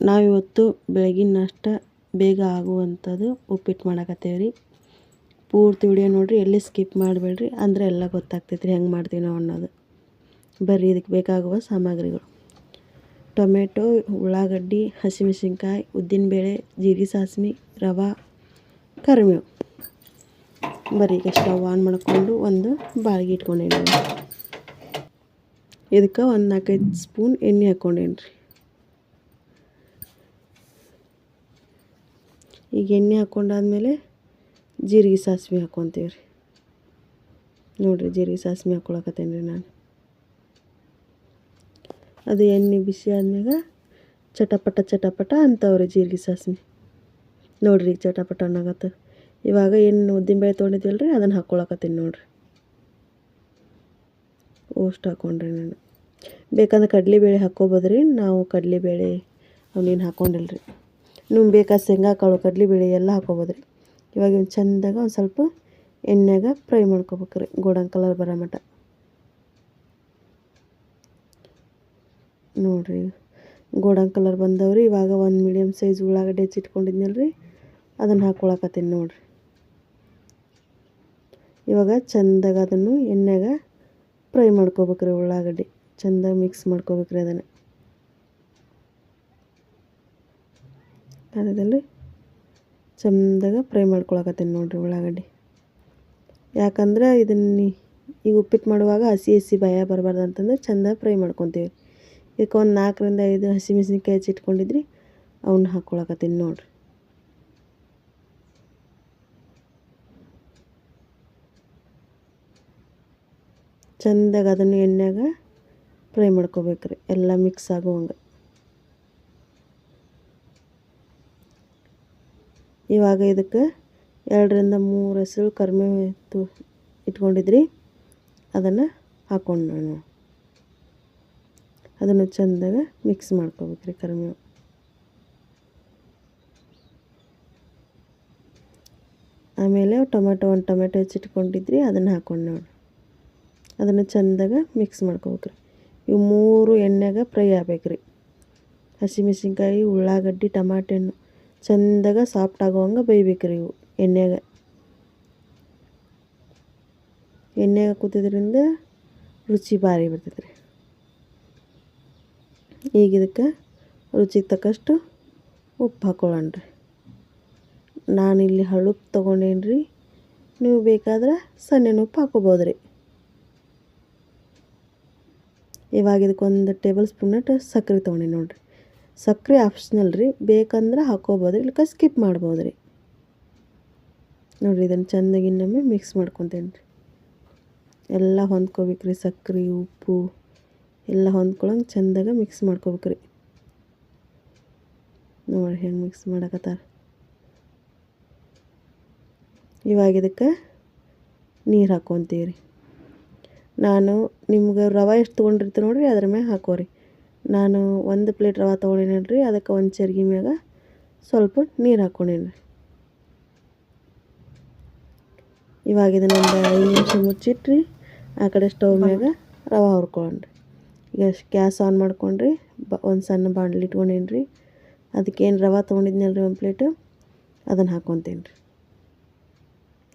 ನಾವಿವತ್ತು ಬೆಳಗಿನ ನಾಷ್ಟ ಬೇಗ ಆಗುವಂಥದ್ದು ಉಪ್ಪಿಟ್ಟು ಮಾಡಕತ್ತೇವೆ ರೀ. ಪೂರ್ತಿ ವಿಡಿಯೋ ನೋಡಿರಿ, ಎಲ್ಲಿ ಸ್ಕಿಪ್ ಮಾಡಬೇಡ್ರಿ, ಅಂದರೆ ಎಲ್ಲ ಗೊತ್ತಾಗ್ತೈತೆ ರೀ ಹೆಂಗೆ ಮಾಡ್ತೀವಿ ನಾವು ಅನ್ನೋದು. ಬರ್ರಿ, ಇದಕ್ಕೆ ಬೇಕಾಗುವ ಸಾಮಗ್ರಿಗಳು. ಟೊಮೆಟೊ, ಉಳ್ಳಾಗಡ್ಡಿ, ಹಸಿಮೆಣಸಿನ್ಕಾಯಿ, ಉದ್ದಿನಬೇಳೆ, ಜೀರಿಗೆ ಸಾಸ್ಮಿ ರವೆ, ಕರಿಬೇವು. ಬರೀ ಈಗ ಸ್ಟವ್ ಆನ್ ಮಾಡಿಕೊಂಡು ಒಂದು ಬಾಳಿಗೆ ಇಟ್ಕೊಂಡೇನಿ. ಇದಕ್ಕೆ ಒಂದು ನಾಲ್ಕೈದು ಸ್ಪೂನ್ ಎಣ್ಣೆ ಹಾಕ್ಕೊಂಡೇನಿ ರೀ ಈಗ ಎಣ್ಣೆ ಹಾಕ್ಕೊಂಡಾದ್ಮೇಲೆ ಜೀರಿಗೆ ಸಾಸಿವೆ ಹಾಕ್ಕೊತೀವಿ ರೀ. ನೋಡಿರಿ ಜೀರಿಗೆ ಸಾಸಿವೆ ಹಾಕ್ಕೊಳಕತ್ತೇನೆ ರೀ ನಾನು. ಅದು ಎಣ್ಣೆ ಬಿಸಿ ಆದ್ಮ್ಯಾಗ ಚಟಪಟ ಚಟಪಟ ಅಂತವ್ರಿ ಜೀರಿಗೆ ಸಾಸಿವೆ. ನೋಡಿರಿ ಈಗ ಚಟಪಟ ಅನ್ನಾಗತ್ತ. ಇವಾಗ ಏನು ಉದ್ದಿನಬೇಳೆ ತೊಗೊಂಡಿದ್ವಲ್ಲ ರೀ, ಅದನ್ನು ಹಾಕ್ಕೊಳಕತ್ತೀನಿ ನೋಡಿರಿ. ಓಸ್ಟ್ ಹಾಕ್ಕೊಂಡ್ರಿ ನಾನು. ಬೇಕಂದ್ರೆ ಕಡಲೆಬೇಳೆ ಹಾಕ್ಕೊಬೋದ್ರಿ ನಾವು ಕಡಲೆಬೇಳೆ ಅವನೇನು ರೀ ನಿಮ್ಗೆ ಬೇಕಾದ ಶೇಂಗಾ, ಕಾಳು ಕಡಲೆಬೇಳೆ ಎಲ್ಲ ಹಾಕೋಬೋದ್ರಿ ಇವಾಗ ಇವ್ನು ಚೆಂದಾಗ ಒಂದು ಸ್ವಲ್ಪ ಎಣ್ಣೆಗೆ ಫ್ರೈ ಮಾಡ್ಕೋಬೇಕ್ರಿ ಗೋಡನ್ ಕಲರ್ ಬರೋ ಮಟ್ಟ ನೋಡಿರಿ ಗೋಡನ್ ಕಲರ್ ಬಂದವ್ರಿ ಇವಾಗ ಒಂದು ಮೀಡಿಯಮ್ ಸೈಜ್ ಉಳ್ಳಾಗಡ್ಡೆ ಹೆಚ್ಚಿಟ್ಕೊಂಡಿದ್ನಲ್ಲ ರೀ. ಅದನ್ನು ಹಾಕ್ಕೊಳಕತ್ತೀನಿ ನೋಡಿರಿ. ಇವಾಗ ಚೆಂದಾಗ ಅದನ್ನು ಎಣ್ಣೆಗೆ ಫ್ರೈ ಮಾಡ್ಕೋಬೇಕ್ರಿ ಉಳ್ಳಾಗಡ್ಡಿ. ಚೆಂದಾಗಿ ಮಿಕ್ಸ್ ಮಾಡ್ಕೋಬೇಕ್ರಿ ಅದನ್ನು. ಅದರಲ್ಲಿ ಚಂದಾಗ ಫ್ರೈ ಮಾಡ್ಕೊಳಕತ್ತೀನಿ ನೋಡಿರಿ ಉಳ್ಳಾಗಡ್ಡಿ. ಯಾಕಂದ್ರೆ ಇದನ್ನು ಈಗ ಉಪ್ಪಿಟ್ಟು ಮಾಡುವಾಗ ಹಸಿ ಹಸಿ ಭಯ ಬರಬಾರ್ದು ಅಂತಂದ್ರೆ ಚೆಂದ ಫ್ರೈ ಮಾಡ್ಕೊತೀವಿ. ಇದಕ್ಕೆ ಒಂದು ನಾಲ್ಕರಿಂದ ಐದು ಹಸಿಮೆಣಸಿನ್ಕಾಯಿ ಹೆಚ್ಚಿಟ್ಕೊಂಡಿದ್ರಿ ಅವನ್ನ ಹಾಕ್ಕೊಳಕತ್ತೀನಿ ನೋಡಿರಿ. ಚೆಂದಾಗ ಅದನ್ನು ಎಣ್ಣೆಗ ಫ್ರೈ ಮಾಡ್ಕೋಬೇಕ್ರಿ, ಎಲ್ಲ ಮಿಕ್ಸ್ ಆಗುವಂಗೆ. ಇವಾಗ ಇದಕ್ಕೆ ಎರಡರಿಂದ ಮೂರು ಹೆಸರು ಕರಿಬೇವು ಇತ್ತು, ಇಟ್ಕೊಂಡಿದ್ರಿ. ಅದನ್ನು ಹಾಕ್ಕೊಂಡು ನಾನು. ಅದನ್ನು ಚೆಂದಾಗ ಮಿಕ್ಸ್ ಮಾಡ್ಕೋಬೇಕ್ರಿ ಕರಿಬೇವು ಆಮೇಲೆ ಟೊಮೆಟೊ ಒಂದು ಟೊಮೆಟೊ ಹೆಚ್ಚಿಟ್ಕೊಂಡಿದ್ರಿ, ಅದನ್ನು ಹಾಕ್ಕೊಂಡು ನೋಡಿ. ಅದನ್ನು ಚೆಂದಾಗ ಮಿಕ್ಸ್ ಮಾಡ್ಕೋಬೇಕ್ರಿ. ಇವು ಮೂರು ಎಣ್ಣೆಗೆ ಫ್ರೈ ಆಗ್ಬೇಕ್ರಿ. ಹಸಿಮೆಣ್ಸಿನ್ಕಾಯಿ ಉಳ್ಳಾಗಡ್ಡಿ, ಟಮಾಟೆ ಹಣ್ಣು ಚೆಂದಾಗ ಸಾಫ್ಟ್ ಆಗೋವಂಗೆ ಬೇಯ್ಬೇಕ್ರಿ ಇವು ಎಣ್ಣೆಗ ಎಣ್ಣೆಗೆ ಕೂತಿದ್ರಿಂದ ರುಚಿ ಭಾರಿ ಬರ್ತೈತೆ ರೀ ಈಗ ಇದಕ್ಕೆ ರುಚಿಗೆ ತಕ್ಕಷ್ಟು ಉಪ್ಪು ಹಾಕ್ಕೊಳ್ಳೋಣ ರೀ ನಾನಿಲ್ಲಿ ಹಳುಪ್ಪು ತೊಗೊಂಡೇನಿ ರೀ ನೀವು ಬೇಕಾದ್ರೆ ಸಣ್ಣ ಉಪ್ಪು ಹಾಕೋಬೋದು ರೀ ಇವಾಗ ಇದಕ್ಕೊಂದು ಟೇಬಲ್ ಸ್ಪೂನಟ್ಟು ಸಕ್ಕರೆ ತೊಗೊಂಡಿ ನೋಡಿರಿ. ಸಕ್ಕರೆ ಆಪ್ಷನಲ್ ರೀ. ಬೇಕಂದ್ರೆ ಹಾಕೋಬೋದು. ಇಲ್ಲಕ ಸ್ಕಿಪ್ ಮಾಡ್ಬೋದು ರೀ. ನೋಡಿರಿ ಇದನ್ನು ಚೆನ್ನಾಗಿ ಇನ್ನೊಮ್ಮೆ ಮಿಕ್ಸ್ ಮಾಡ್ಕೊತೇನೆ ರೀ. ಎಲ್ಲ ಹೊಂದ್ಕೋಬೇಕ್ರಿ ಸಕ್ಕರೆ, ಉಪ್ಪು, ಎಲ್ಲ ಹೊಂದ್ಕೊಳಂಗೆ ಚೆಂದಾಗ ಮಿಕ್ಸ್ ಮಾಡ್ಕೋಬೇಕ್ರಿ ನೋಡಿ ಹೆಂಗೆ ಮಿಕ್ಸ್ ಮಾಡಕತ್ತಾರ. ಇವಾಗ ಇದಕ್ಕೆ ನೀರು ಹಾಕ್ಕೊತೀವಿ ರೀ. ನಾನು ನಿಮ್ಗೆ ರವೆ ಎಷ್ಟು ತೊಗೊಂಡಿರ್ತೀನಿ ನೋಡಿರಿ, ಅದ್ರ ಮ್ಯಾಗೆ ಹಾಕೋರಿ ನಾನು ಒಂದು ಪ್ಲೇಟ್ ರವೆ ತೊಗೊಂಡೇನಿ ರೀ ಅದಕ್ಕೆ ಒಂದು ಚರ್ಗಿ ಮ್ಯಾಗ ಸ್ವಲ್ಪ ನೀರು ಹಾಕ್ಕೊಂಡೇನಿ ರೀ ಇವಾಗ ಇದನ್ನು ಒಂದು ಐದು ನಿಮಿಷ ಮುಚ್ಚಿಟ್ರಿ, ಆ ಕಡೆ ಸ್ಟವ್ ಮ್ಯಾಗ ರವೆ ಹುರ್ಕೊಂಡ್ರಿ ಈಗ ಗ್ಯಾಸ್ ಆನ್ ಮಾಡ್ಕೊಂಡ್ರಿ, ಬ, ಒಂದು ಸಣ್ಣ ಬಾಣಲಿ ಇಟ್ಕೊಂಡೇನಿ ರೀ ಅದಕ್ಕೇನು ರವೆ ತೊಗೊಂಡಿದ್ನಲ್ಲ ರೀ ಒಂದು ಪ್ಲೇಟು, ಅದನ್ನು ಹಾಕ್ಕೊತೀನಿ ರೀ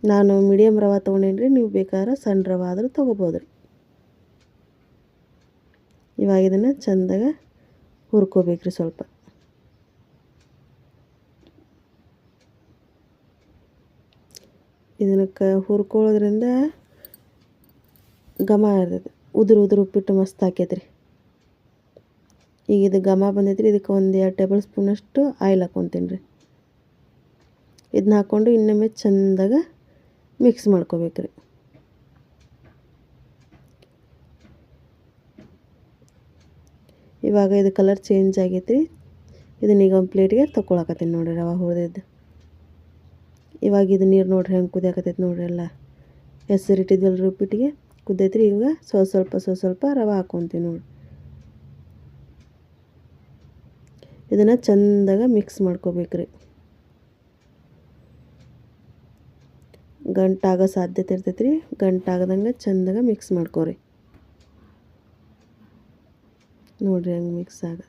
ನಾನು ಮೀಡಿಯಮ್ ರವೆ ತೊಗೊಂಡೇನಿ ರೀ ನೀವು ಬೇಕಾದ್ರೆ ಸಣ್ಣ ರವೆ ಆದರೂ ತೊಗೋಬೋದು ರೀ ಇವಾಗ ಇದನ್ನು ಚೆಂದಾಗ ಹುರ್ಕೋಬೇಕ್ರಿ ಸ್ವಲ್ಪ. ಇದಕ್ಕೆ ಹುರ್ಕೊಳ್ಳೋದ್ರಿಂದ ಘಮ ಇರ್ತೈತೆ. ಉದುರು ಉದುರು ಉಪ್ಪಿಟ್ಟು ಮಸ್ತ್ ಹಾಕೈತ್ರಿ ಈಗ ಇದು ಘಮ ಬಂದೈತ್ರಿ, ಇದಕ್ಕೆ ಒಂದು ಎರಡು ಟೇಬಲ್ ಸ್ಪೂನಷ್ಟು ಆಯಿಲ್ ಹಾಕ್ಕೊತೀನಿ ರೀ ಇದನ್ನ ಹಾಕ್ಕೊಂಡು ಇನ್ನೊಮ್ಮೆ ಚೆಂದಾಗ ಮಿಕ್ಸ್ ಮಾಡ್ಕೋಬೇಕ್ರಿ. ಇವಾಗ ಇದು ಕಲರ್ ಚೇಂಜ್ ಆಗೈತಿ ಇದನ್ನ ಈಗ ಒಂದು ಪ್ಲೇಟ್ಗೆ ತೊಗೊಳಕತ್ತೀನಿ ನೋಡಿರಿ ರವೆ ಹುರಿದಿದ್ದು ಇವಾಗ ಇದು ನೀರು ನೋಡ್ರಿ ಹೆಂಗೆ ಕುದಿಯಾಕತ್ತೈತೆ ನೋಡ್ರಿ ಎಲ್ಲ. ಹೆಸರು ಇಟ್ಟಿದ್ವಲ್ಲ ಉಪ್ಪಿಟ್ಟಿಗೆ. ಕುದ್ದೈತ್ರಿ ಈಗ ಸ್ವಲ್ಪ ಸ್ವಲ್ಪ ಸ್ವಲ್ಪ ಸ್ವಲ್ಪ ರವೆ ಹಾಕ್ಕೊತೀವಿ ನೋಡಿ ಇದನ್ನು ಚೆಂದಾಗ ಮಿಕ್ಸ್ ಮಾಡ್ಕೋಬೇಕ್ರಿ. ಗಂಟಾಗೋ ಸಾಧ್ಯತೆ ಇರ್ತೈತೆ ರೀ ಗಂಟಾಗದಂಗೆ ಚೆಂದಾಗ ಮಿಕ್ಸ್ ಮಾಡ್ಕೋರಿ. ನೋಡಿರಿ ಹಂಗೆ ಮಿಕ್ಸ್ ಆಗ.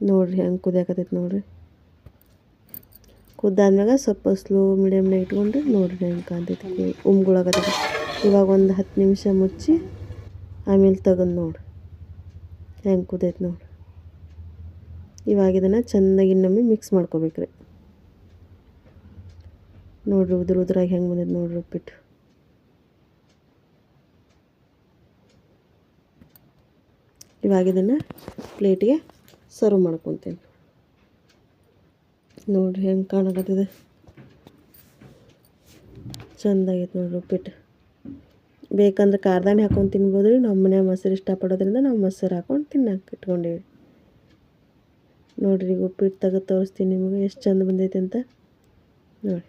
ನೋಡಿರಿ ಹೆಂಗೆ ಕುದಿಯಾಕತ್ತೈತೆ ನೋಡಿರಿ. ಕುದ್ದಾದ್ಮ್ಯಾಗ ಸ್ವಲ್ಪ ಸ್ಲೋ ಮೀಡಿಯಮ್ನಾಗ ಇಟ್ಕೊಂಡ್ರೆ ನೋಡಿರಿ ಹೆಂಗೆ ಕಾಣ್ತೈತಿ ಉಮ್ಗುಳಾಗತ್ತೈತಿ ಇವಾಗ ಒಂದು ಹತ್ತು ನಿಮಿಷ ಮುಚ್ಚಿ ಆಮೇಲೆ ತೆಗೆದು ನೋಡ್ರಿ. ಹೆಂಗೆ ಕುದೈತೆ ನೋಡಿ ಇವಾಗ ಇದನ್ನು ಚೆನ್ನಾಗಿ ಇನ್ನೊಮ್ಮೆ ಮಿಕ್ಸ್ ಮಾಡ್ಕೋಬೇಕ್ರಿ. ನೋಡ್ರಿ ಉದುರು ಉದುರಾಗಿ ಹೆಂಗೆ ಬಂದೈತೆ ನೋಡ್ರಿ ಉಪ್ಪಿಟ್ಟು. ಇವಾಗ ಇದನ್ನು ಪ್ಲೇಟಿಗೆ ಸರ್ವ್ ಮಾಡ್ಕೊತೀನಿ. ನೋಡಿರಿ ಹೆಂಗೆ ಕಾಣಕತ್ತಿದೆ. ಚೆಂದಾಗೈತೆ ನೋಡಿರಿ ಉಪ್ಪಿಟ್ಟು. ಬೇಕಂದ್ರೆ ಕಾರ್ದಾಣಿ ಹಾಕೊಂಡು ತಿನ್ಬೋದು ರೀ ನಮ್ಮ ಮನೆ ಮೊಸರು ಇಷ್ಟಪಡೋದ್ರಿಂದ ನಾವು ಮೊಸರು ಹಾಕೊಂಡು ತಿನ್ನಕ್ಕೆ ಇಟ್ಕೊಂಡೀವಿ. ನೋಡಿರಿ ಉಪ್ಪಿಟ್ಟು ತೆಗೆದು ತೋರಿಸ್ತೀನಿ ನಿಮಗೆ. ಎಷ್ಟು ಚಂದ ಬಂದೈತೆ ಅಂತ. ನೋಡಿ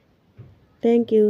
ಥ್ಯಾಂಕ್ ಯು